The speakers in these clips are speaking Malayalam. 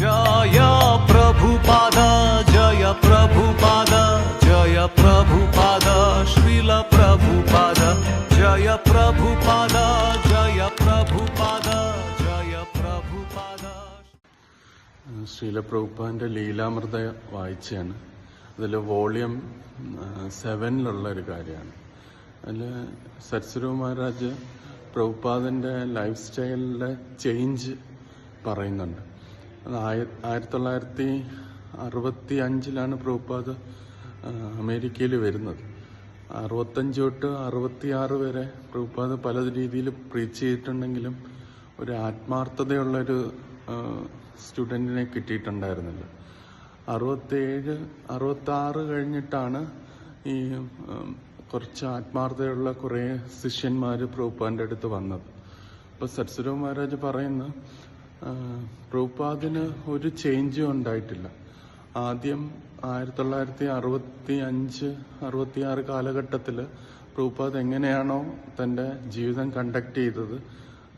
ജയ ജയ ജയ ജയ ജയ ജയ ലീലാമൃത വായിച്ചാണ് അതിൽ വോളിയം സെവനിലുള്ള ഒരു കാര്യമാണ്. അതിൽ സരസ്വരൂ മഹാരാജ് പ്രഭുപാദിന്റെ ലൈഫ് സ്റ്റൈലിലെ ചേഞ്ച് പറയുന്നുണ്ട്. ആയിരത്തി തൊള്ളായിരത്തി അറുപത്തി അഞ്ചിലാണ് പ്രഭുപാദ് അമേരിക്കയിൽ വരുന്നത്. അറുപത്തഞ്ച് തൊട്ട് അറുപത്തിയാറ് വരെ പ്രഭുപാദ് പല രീതിയിൽ പ്രീച്ച് ചെയ്തിട്ടുണ്ടെങ്കിലും ഒരു ആത്മാർത്ഥതയുള്ളൊരു സ്റ്റുഡന്റിനെ കിട്ടിയിട്ടുണ്ടായിരുന്നില്ല. അറുപത്തേഴ് അറുപത്തി ആറ് കഴിഞ്ഞിട്ടാണ് ഈ കുറച്ച് ആത്മാർത്ഥതയുള്ള കുറേ ശിഷ്യന്മാർ പ്രഭുപ്പാന്റെ അടുത്ത് വന്നത്. അപ്പോൾ സത്സുരവ് മഹാരാജ് പറയുന്ന ആ, പ്രഭുപാദിന് ഒരു ചേഞ്ചും ഉണ്ടായിട്ടില്ല. ആദ്യം ആയിരത്തി തൊള്ളായിരത്തി അറുപത്തി അഞ്ച് അറുപത്തി ആറ് കാലഘട്ടത്തിൽ പ്രൂപ്പാദ് എങ്ങനെയാണോ തന്റെ ജീവിതം കണ്ടക്ട് ചെയ്തത്.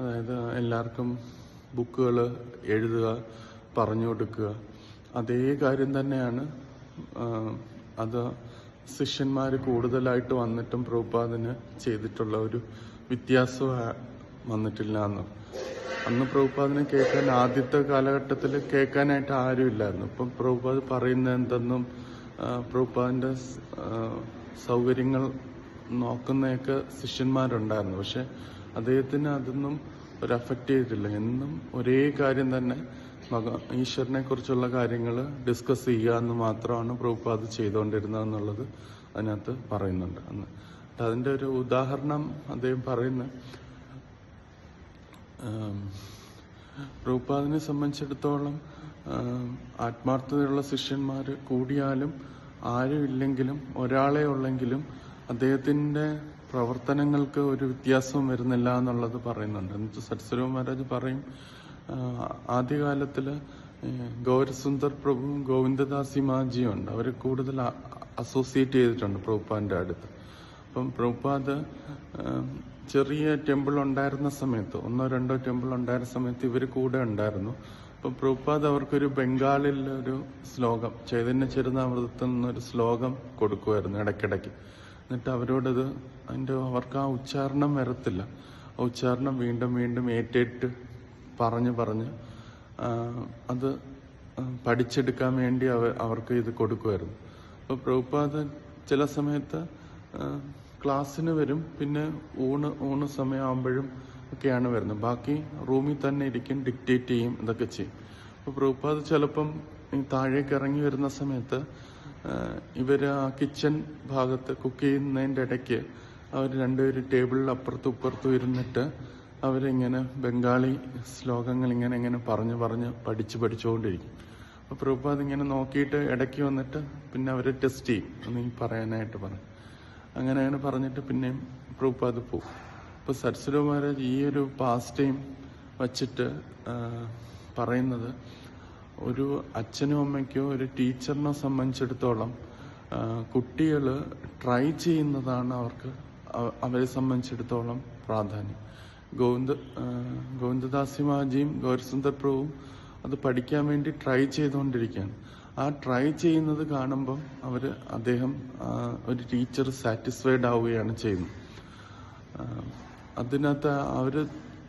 അതായത് എല്ലാവർക്കും ബുക്കുകൾ എഴുതുക പറഞ്ഞു കൊടുക്കുക. അതേ കാര്യം തന്നെയാണ് അത് ശിഷ്യന്മാർ കൂടുതലായിട്ട് വന്നിട്ടും പ്രഭുപാദിന് ചെയ്തിട്ടുള്ള ഒരു വ്യത്യാസം വന്നിട്ടില്ല എന്ന്. അന്ന് പ്രഭുപാദിനെ കേൾക്കാൻ ആദ്യത്തെ കാലഘട്ടത്തിൽ കേൾക്കാനായിട്ട് ആരുമില്ലായിരുന്നു. ഇപ്പം പ്രഭുപാദ് പറയുന്നത് എന്തെന്നും പ്രഭുപാദിന്റെ സൗകര്യങ്ങൾ നോക്കുന്നതൊക്കെ ശിഷ്യന്മാരുണ്ടായിരുന്നു. പക്ഷെ അദ്ദേഹത്തിന് അതൊന്നും ഒരു അഫക്റ്റ് ചെയ്തിട്ടില്ല. എന്നും ഒരേ കാര്യം തന്നെ ഈശ്വരനെ കുറിച്ചുള്ള കാര്യങ്ങൾ ഡിസ്കസ് ചെയ്യുക എന്ന് മാത്രമാണ് പ്രഭുപാദ് ചെയ്തുകൊണ്ടിരുന്നത് എന്നുള്ളത് അതിനകത്ത് പറയുന്നുണ്ട്. അന്ന്. ഒരു ഉദാഹരണം അദ്ദേഹം പറയുന്നത് പ്രഭുപാദിനെ സംബന്ധിച്ചിടത്തോളം ആത്മാർത്ഥതയുള്ള ശിഷ്യന്മാർ കൂടിയാലും ആരും ഇല്ലെങ്കിലും ഒരാളെ ഉള്ളെങ്കിലും അദ്ദേഹത്തിന്റെ പ്രവർത്തനങ്ങൾക്ക് ഒരു വ്യത്യാസവും വരുന്നില്ല എന്നുള്ളത് പറയുന്നുണ്ട്. എന്നിട്ട് സത്സരോ മഹാരാജ് പറയും ആദ്യകാലത്തിൽ ഗൗരസുന്ദർ പ്രഭുവും ഗോവിന്ദദാസി മാജിയും ഉണ്ട്. അവരെ കൂടുതൽ അസോസിയേറ്റ് ചെയ്തിട്ടുണ്ട് പ്രഭുപ്പാന്റെ അടുത്ത്. അപ്പം പ്രഭുപാദ് ചെറിയ ടെമ്പിൾ ഉണ്ടായിരുന്ന സമയത്ത് ഒന്നോ രണ്ടോ ടെമ്പിൾ ഉണ്ടായിരുന്ന സമയത്ത് ഇവർ കൂടെ ഉണ്ടായിരുന്നു. അപ്പം പ്രഭുപാദ് അവർക്കൊരു ബംഗാളിൽ ഒരു ശ്ലോകം ചൈതന്യ ചരിതാമൃതത്തിൽ നിന്നൊരു ശ്ലോകം കൊടുക്കുമായിരുന്നു ഇടയ്ക്കിടയ്ക്ക്. എന്നിട്ട് അവരോടത് അതിന്റെ അവർക്ക് ആ ഉച്ചാരണം വരത്തില്ല. ആ ഉച്ചാരണം വീണ്ടും വീണ്ടും ഏറ്റേറ്റ് പറഞ്ഞ് പറഞ്ഞ് അത് പഠിച്ചെടുക്കാൻ വേണ്ടി അവർക്ക് ഇത് കൊടുക്കുമായിരുന്നു അപ്പോൾ പ്രഭുപാദ് ചില സമയത്ത് ക്ലാസ്സിന് വരും പിന്നെ ഊണ് ഊണ് സമയമാകുമ്പോഴും ഒക്കെയാണ് വരുന്നത്. ബാക്കി റൂമിൽ തന്നെ ഇരിക്കും ഡിക്റ്റേറ്റ് ചെയ്യും ഇതൊക്കെ ചെയ്യും. അപ്പോൾ പ്രഭുപാദ് ചിലപ്പം താഴേക്ക് ഇറങ്ങി വരുന്ന സമയത്ത് ഇവർ ആ കിച്ചൺ ഭാഗത്ത് കുക്ക് ചെയ്യുന്നതിന്റെ ഇടയ്ക്ക് അവർ രണ്ടുപേരും ടേബിളിൽ അപ്പുറത്തും ഇപ്പുറത്തും ഇരുന്നിട്ട് അവരിങ്ങനെ ബംഗാളി ശ്ലോകങ്ങൾ ഇങ്ങനെ ഇങ്ങനെ പറഞ്ഞു പറഞ്ഞ് പഠിച്ച് പഠിച്ചുകൊണ്ടിരിക്കും. അപ്പോൾ പ്രഭുപാദ് ഇങ്ങനെ നോക്കിയിട്ട് ഇടയ്ക്ക് വന്നിട്ട് പിന്നെ അവരെ ടെസ്റ്റ് ചെയ്യും. ഈ പറയാനായിട്ട് പറഞ്ഞു അങ്ങനെയാണ് പറഞ്ഞിട്ട് പിന്നെയും പ്രൂപ്പാത് പോകും അപ്പോൾ സരസ്വതി മഹാരാജ് ഈ ഒരു പാസ് ടൈം വച്ചിട്ട് പറയുന്നത് ഒരു അച്ഛനും അമ്മയ്ക്കോ ഒരു ടീച്ചറിനോ സംബന്ധിച്ചിടത്തോളം കുട്ടികൾ ട്രൈ ചെയ്യുന്നതാണ് അവർക്ക് അവ- അവരെ സംബന്ധിച്ചിടത്തോളം പ്രാധാന്യം. ഗോവിന്ദ ഗോവിന്ദദാസി മാജിയും ഗൗരസുന്ദർ പ്രഭുവും അത് പഠിക്കാൻ വേണ്ടി ട്രൈ ചെയ്തുകൊണ്ടിരിക്കുകയാണ്. ആ ട്രൈ ചെയ്യുന്നത് കാണുമ്പം അവർ അദ്ദേഹം ഒരു ടീച്ചർ സാറ്റിസ്ഫൈഡ് ആവുകയാണ് ചെയ്യുന്നത്. അതിനകത്ത് അവർ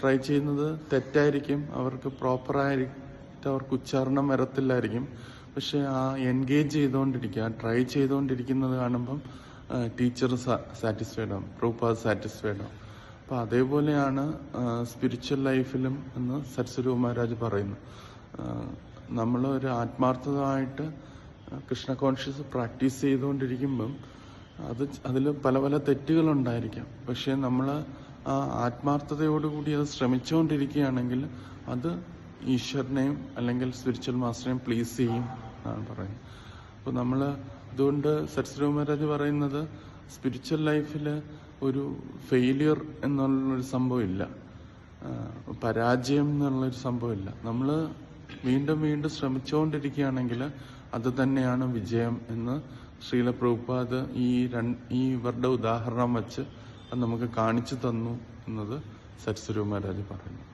ട്രൈ ചെയ്യുന്നത് തെറ്റായിരിക്കും അവർക്ക് പ്രോപ്പറായിട്ട് അവർക്ക് ഉച്ചാരണം വരത്തില്ലായിരിക്കും. പക്ഷെ ആ എൻഗേജ് ചെയ്തുകൊണ്ടിരിക്കുക ട്രൈ ചെയ്തുകൊണ്ടിരിക്കുന്നത് കാണുമ്പം ടീച്ചർ സാറ്റിസ്ഫൈഡ് ആവും പ്രൂപ്പാത് സാറ്റിസ്ഫൈഡ് ആവും. അപ്പം അതേപോലെയാണ് സ്പിരിച്വൽ ലൈഫിലും എന്ന് സരസ്വതി മഹാരാജ് പറയുന്നു. നമ്മൾ ഒരു ആത്മാർത്ഥതമായിട്ട് കൃഷ്ണ കോൺഷ്യസ് പ്രാക്ടീസ് ചെയ്തുകൊണ്ടിരിക്കുമ്പം അത് അതിൽ പല പല തെറ്റുകളുണ്ടായിരിക്കാം. പക്ഷെ നമ്മൾ ആ ആത്മാർത്ഥതയോടുകൂടി അത് ശ്രമിച്ചുകൊണ്ടിരിക്കുകയാണെങ്കിൽ അത് ഈശ്വരനെയും അല്ലെങ്കിൽ സ്പിരിച്വൽ മാസ്റ്ററിനെയും പ്ലീസ് ചെയ്യും എന്നാണ് പറയുന്നത്. അപ്പോൾ നമ്മൾ അതുകൊണ്ട് സരസ്വതി മഹാരാജ് പറയുന്നത് സ്പിരിച്വൽ ലൈഫിൽ ഒരു ഫെയിലിയർ എന്നുള്ളൊരു സംഭവമില്ല പരാജയം എന്നുള്ളൊരു സംഭവമില്ല നമ്മൾ വീണ്ടും വീണ്ടും ശ്രമിച്ചുകൊണ്ടിരിക്കുകയാണെങ്കിൽ അത് തന്നെയാണ് വിജയം എന്ന് ശ്രീല പ്രഭുപാദ് ഈ ഈ ഇവരുടെ ഉദാഹരണം വച്ച് അത് നമുക്ക് കാണിച്ചു തന്നു എന്നത് സരസ്വരൂ മഹാരാജ് പറയുന്നു.